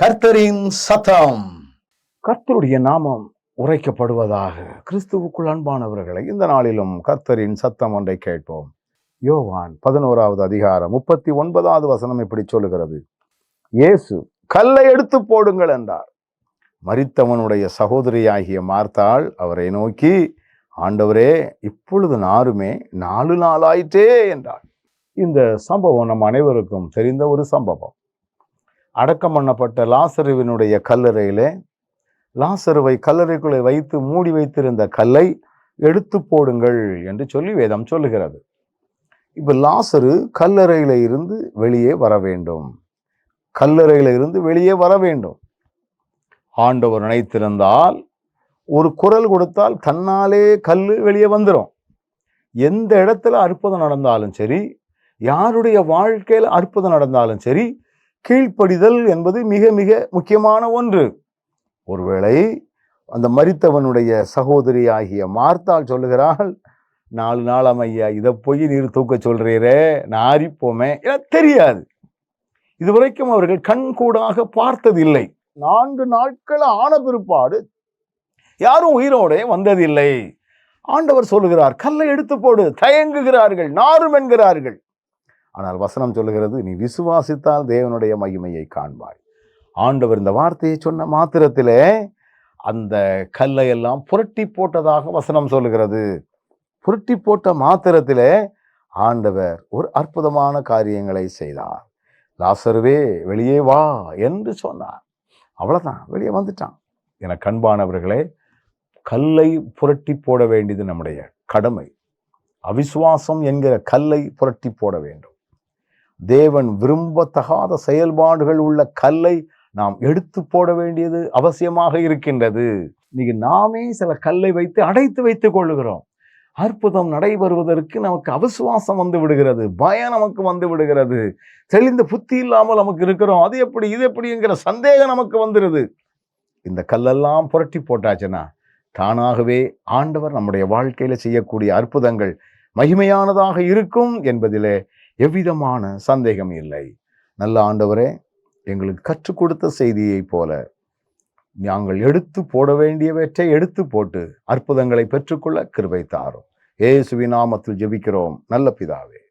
கர்த்தரின் சத்தம். கர்த்தருடைய நாமம் உரைக்கப்படுவதாக கிறிஸ்துவுக்குள் அன்பானவர்களை இந்த நாளிலும் கர்த்தரின் சத்தம் ஒன்றை கேட்போம். யோவான் பதினோராவது அதிகாரம் முப்பத்தி ஒன்பதாவது வசனம் இப்படி சொல்லுகிறது. இயேசு கல்லை எடுத்து போடுங்கள் என்றார். மறித்தவனுடைய சகோதரியாகிய மார்த்தாள் அவரை நோக்கி ஆண்டவரே இப்பொழுது நாருமே நாலு நாளாயிற்றே என்றார் இந்த சம்பவம் நம் அனைவருக்கும் தெரிந்த ஒரு சம்பவம். அடக்கம் பண்ணப்பட்ட லாசருவினுடைய கல்லறையிலே லாசருவை கல்லறைக்குள்ளே வைத்து மூடி வைத்திருந்த கல்லை எடுத்து போடுங்கள் என்று சொல்லி வேதம் சொல்லுகிறது. இப்போ லாசரு கல்லறையில் இருந்து வெளியே வர வேண்டும். கல்லறையில் இருந்து வெளியே வர வேண்டும். ஆண்டவர் நினைத்திருந்தால் ஒரு குரல் கொடுத்தால் தன்னாலே கல் வெளியே வந்துடும் எந்த இடத்துல அற்புதம் நடந்தாலும் சரி யாருடைய வாழ்க்கையில் அற்புதம் நடந்தாலும் சரி கீழ்ப்படிதல் என்பது மிக மிக முக்கியமான ஒன்று. ஒருவேளை அந்த மரித்தவனுடைய சகோதரி ஆகிய மார்த்தால் சொல்லுகிறாள் நாலு நாளாம் ஐயா இதை போய் நீர் தூக்க சொல்கிறீரே நாரிப்போமே என தெரியாது. இதுவரைக்கும் அவர்கள் கண்கூடாக பார்த்ததில்லை. நான்கு நாட்கள் ஆன பிற்பாடு யாரும் உயிரோடே வந்ததில்லை. ஆண்டவர் சொல்லுகிறார் கல்லை எடுத்து போடு தயங்குகிறார்கள் நாரும் என்கிறார்கள். ஆனால் வசனம் சொல்லுகிறது நீ விசுவாசித்தால் தேவனுடைய மகிமையை காண்பாய். ஆண்டவர் இந்த வார்த்தையை சொன்ன மாத்திரத்திலே அந்த கல்லை எல்லாம் புரட்டி போட்டதாக வசனம் சொல்லுகிறது. புரட்டி போட்ட மாத்திரத்திலே ஆண்டவர் ஒரு அற்புதமான காரியங்களை செய்தார். லாசருவே வெளியே வா என்று சொன்னார். அவ்வளோதான் வெளியே வந்துட்டான். என கண்பானவர்களே கல்லை புரட்டி போட வேண்டியது நம்முடைய கடமை. அவிசுவாசம் என்கிற கல்லை புரட்டி போட வேண்டும். தேவன் விரும்பத்தகாத செயல்பாடுகள் உள்ள கல்லை நாம் எடுத்து போட வேண்டியது அவசியமாக இருக்கின்றது. இன்னைக்கு நாமே சில கல்லை வைத்து அடைத்து வைத்துக் கொள்ளுகிறோம். அற்புதம் நடைபெறுவதற்கு நமக்கு அவிசுவாசம் வந்து விடுகிறது பயம் நமக்கு வந்து விடுகிறது தெளிந்த புத்தி இல்லாமல் நமக்கு இருக்கிறோம் அது எப்படி இது எப்படிங்கிற சந்தேகம் நமக்கு வந்துடுது இந்த கல்லெல்லாம் புரட்டி போட்டாச்சுன்னா தானாகவே ஆண்டவர் நம்முடைய வாழ்க்கையில் செய்யக்கூடிய அற்புதங்கள் மகிமையானதாக இருக்கும் என்பதிலே எவ்விதமான சந்தேகம் இல்லை. நல்ல ஆண்டவரே எங்களுக்கு கற்றுக் கொடுத்த செய்தியைப் போல நாங்கள் எடுத்து போட வேண்டியவற்றை எடுத்து போட்டு அற்புதங்களை பெற்றுக்கொள்ள கிருபை தாரும். ஏசுவி நாமத்தில் ஜெபிக்கிறோம். நல்ல பிதாவே.